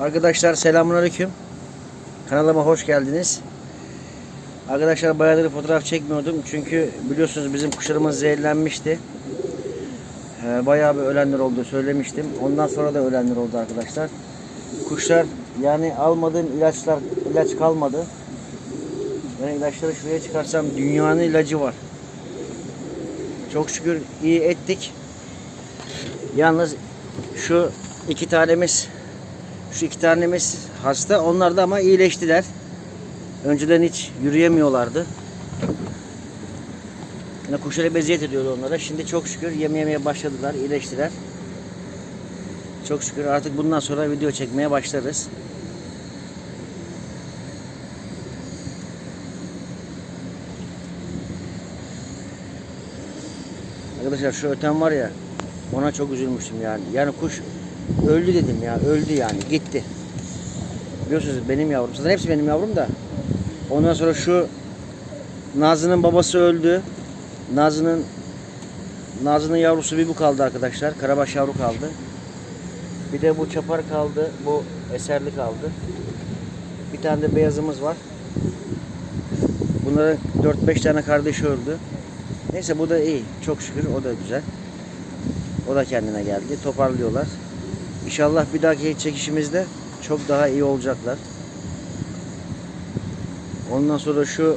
Arkadaşlar selamünaleyküm. Kanalıma hoş geldiniz. Arkadaşlar bayağıdır fotoğraf çekmiyordum çünkü biliyorsunuz bizim kuşlarımız zehirlenmişti. Ee, bayağı bir ölenler oldu söylemiştim. Ondan sonra da ölenler oldu arkadaşlar. Kuşlar yani almadığım ilaçlar ilaç kalmadı. Ben ilaçları şuraya çıkarsam dünyanın ilacı var. Çok şükür iyi ettik. Yalnız şu iki tanemiz şu iki tanemiz hasta. Onlar da ama iyileştiler. Önceden hiç yürüyemiyorlardı. Yine kuşlara beziyet ediyordu onlara. Şimdi çok şükür yeme yemeye başladılar, iyileştiler. Çok şükür artık bundan sonra video çekmeye başlarız. Arkadaşlar şu öten var ya ona çok üzülmüştüm yani. Yani kuş öldü dedim ya öldü yani gitti. Biliyorsunuz benim yavrum. Zaten hepsi benim yavrum da. Ondan sonra şu Nazlı'nın babası öldü. Nazlı'nın Nazlı'nın yavrusu bir bu kaldı arkadaşlar. Karabaş yavru kaldı. Bir de bu çapar kaldı. Bu eserli kaldı. Bir tane de beyazımız var. Bunların 4-5 tane kardeşi öldü. Neyse bu da iyi. Çok şükür o da güzel. O da kendine geldi. Toparlıyorlar. İnşallah bir dahaki çekişimizde çok daha iyi olacaklar. Ondan sonra şu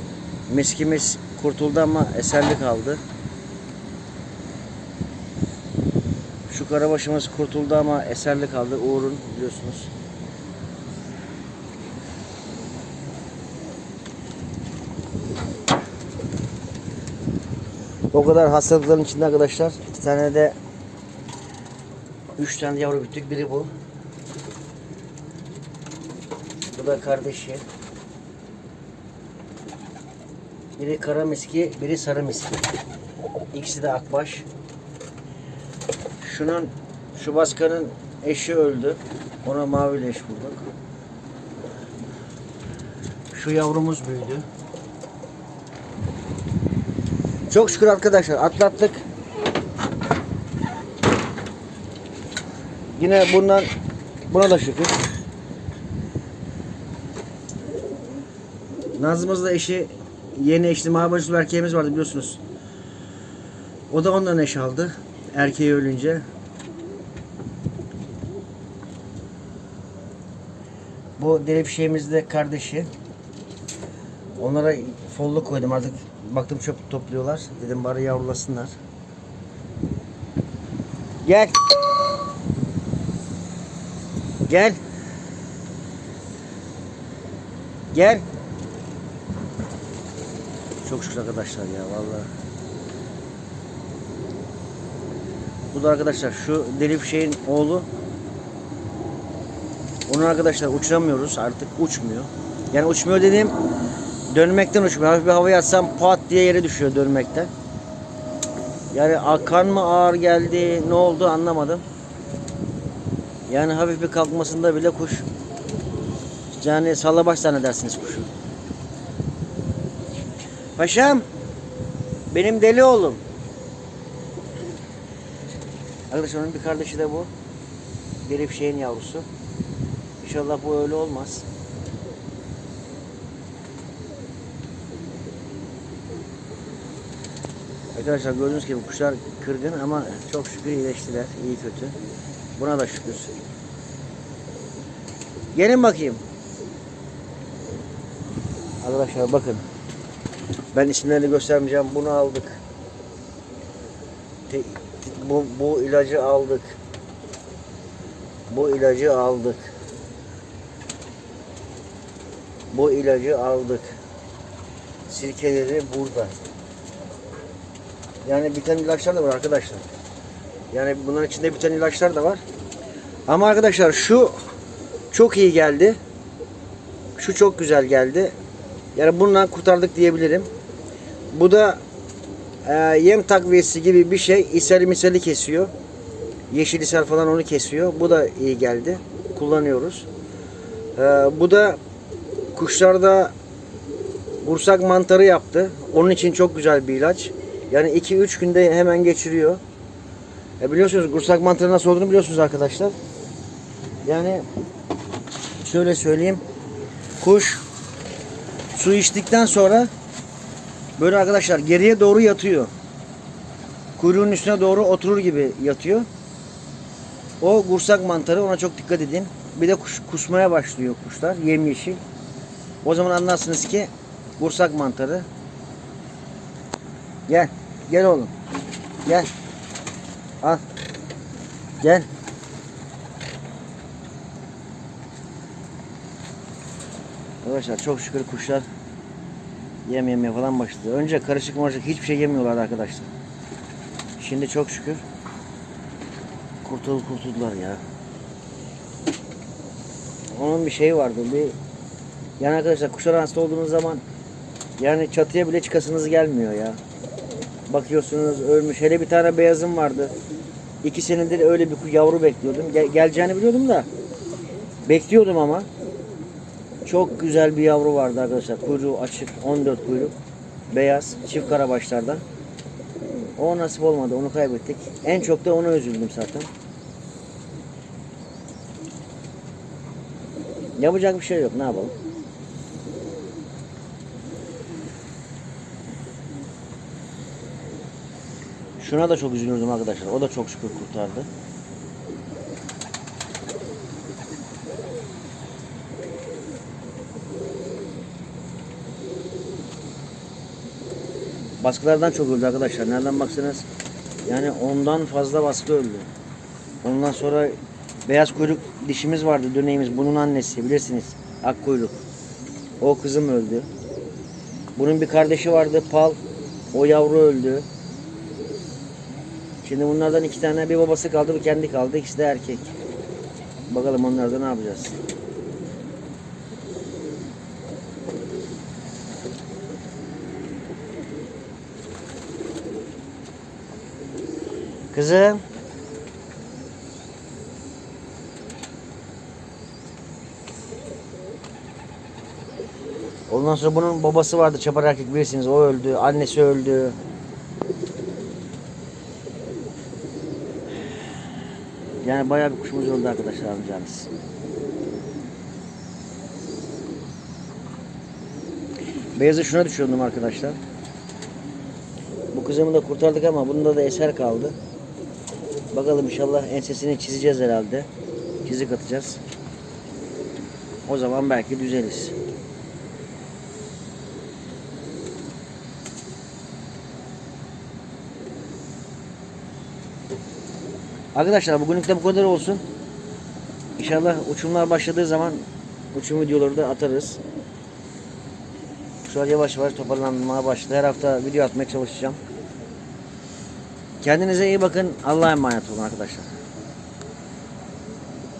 miskimiz kurtuldu ama eserli kaldı. Şu karabaşımız kurtuldu ama eserli kaldı. Uğur'un biliyorsunuz. O kadar hastalıkların içinde arkadaşlar iki tane de üç tane yavru büyüttük. Biri bu. Bu da kardeşi. Biri kara miski, biri sarı miski. İkisi de akbaş. Şunun, şu baskanın eşi öldü. Ona mavi leş bulduk. Şu yavrumuz büyüdü. Çok şükür arkadaşlar atlattık. Yine bundan buna da şükür. Nazımızla eşi yeni eşli mahabacı erkeğimiz vardı biliyorsunuz. O da ondan eş aldı. Erkeği ölünce. Bu deli fişeğimiz de kardeşi. Onlara folluk koydum artık. Baktım çöp topluyorlar. Dedim bari yavrulasınlar. Gel. Gel. Gel. Çok şükür arkadaşlar ya vallahi. Bu da arkadaşlar şu deli şeyin oğlu. Onu arkadaşlar uçuramıyoruz artık uçmuyor. Yani uçmuyor dediğim dönmekten uçmuyor. Hafif bir havaya atsam pat diye yere düşüyor dönmekten. Yani akan mı ağır geldi ne oldu anlamadım. Yani hafif bir kalkmasında bile kuş yani sallabaş zannedersiniz kuşu. Paşam benim deli oğlum. Arkadaşlar onun bir kardeşi de bu. Bir şeyin yavrusu. İnşallah bu öyle olmaz. Arkadaşlar gördüğünüz gibi kuşlar kırgın ama çok şükür iyileştiler. iyi kötü. Buna da şükür. Gelin bakayım. Arkadaşlar bakın. Ben isimlerini göstermeyeceğim. Bunu aldık. Bu, bu ilacı aldık. Bu ilacı aldık. Bu ilacı aldık. Sirkeleri burada. Yani biten ilaçlar da var arkadaşlar. Yani bunların içinde biten ilaçlar da var. Ama arkadaşlar şu çok iyi geldi. Şu çok güzel geldi. Yani bundan kurtardık diyebilirim. Bu da e, yem takviyesi gibi bir şey. İshali misali kesiyor. Yeşil ishal falan onu kesiyor. Bu da iyi geldi. Kullanıyoruz. E, bu da kuşlarda kursak mantarı yaptı. Onun için çok güzel bir ilaç. Yani 2-3 günde hemen geçiriyor. E biliyorsunuz kursak mantarı nasıl olduğunu biliyorsunuz arkadaşlar. Yani şöyle söyleyeyim. Kuş su içtikten sonra böyle arkadaşlar geriye doğru yatıyor. Kuyruğun üstüne doğru oturur gibi yatıyor. O kursak mantarı ona çok dikkat edin. Bir de kuş, kusmaya başlıyor kuşlar yemyeşil. O zaman anlarsınız ki kursak mantarı. Gel. Gel oğlum. Gel. Al. Gel. Arkadaşlar çok şükür kuşlar yem yemeye falan başladı. Önce karışık marışık hiçbir şey yemiyorlardı arkadaşlar. Şimdi çok şükür kurtul kurtuldular ya. Onun bir şeyi vardı. Bir yani arkadaşlar kuşlar hasta olduğunuz zaman yani çatıya bile çıkasınız gelmiyor ya. Bakıyorsunuz ölmüş. Hele bir tane beyazım vardı. İki senedir öyle bir yavru bekliyordum. Gel- geleceğini biliyordum da. Bekliyordum ama. Çok güzel bir yavru vardı arkadaşlar. Kuyruğu açık. 14 kuyruk. Beyaz. Çift karabaşlardan. O nasip olmadı. Onu kaybettik. En çok da ona üzüldüm zaten. Yapacak bir şey yok. Ne yapalım? Şuna da çok üzülürdüm arkadaşlar. O da çok şükür kurtardı. Baskılardan çok öldü arkadaşlar. Nereden baksanız yani ondan fazla baskı öldü. Ondan sonra beyaz kuyruk dişimiz vardı döneğimiz. Bunun annesi bilirsiniz. Ak kuyruk. O kızım öldü. Bunun bir kardeşi vardı Pal. O yavru öldü. Şimdi bunlardan iki tane bir babası kaldı bir kendi kaldı. İkisi de erkek. Bakalım onlarda ne yapacağız. Kızım. Ondan sonra bunun babası vardı çapar erkek bilirsiniz o öldü. Annesi öldü. Yani bayağı bir kuşumuz öldü arkadaşlar anlayacağınız. Beyazı şuna düşürdüm arkadaşlar. Bu kızımı da kurtardık ama bunda da eser kaldı. Bakalım inşallah ensesini çizeceğiz herhalde. Çizik atacağız. O zaman belki düzeliz. Arkadaşlar bugünlük de bu kadar olsun. İnşallah uçumlar başladığı zaman uçum videoları da atarız. Şu an yavaş yavaş toparlanmaya başladı. Her hafta video atmaya çalışacağım. Kendinize iyi bakın. Allah'a emanet olun arkadaşlar.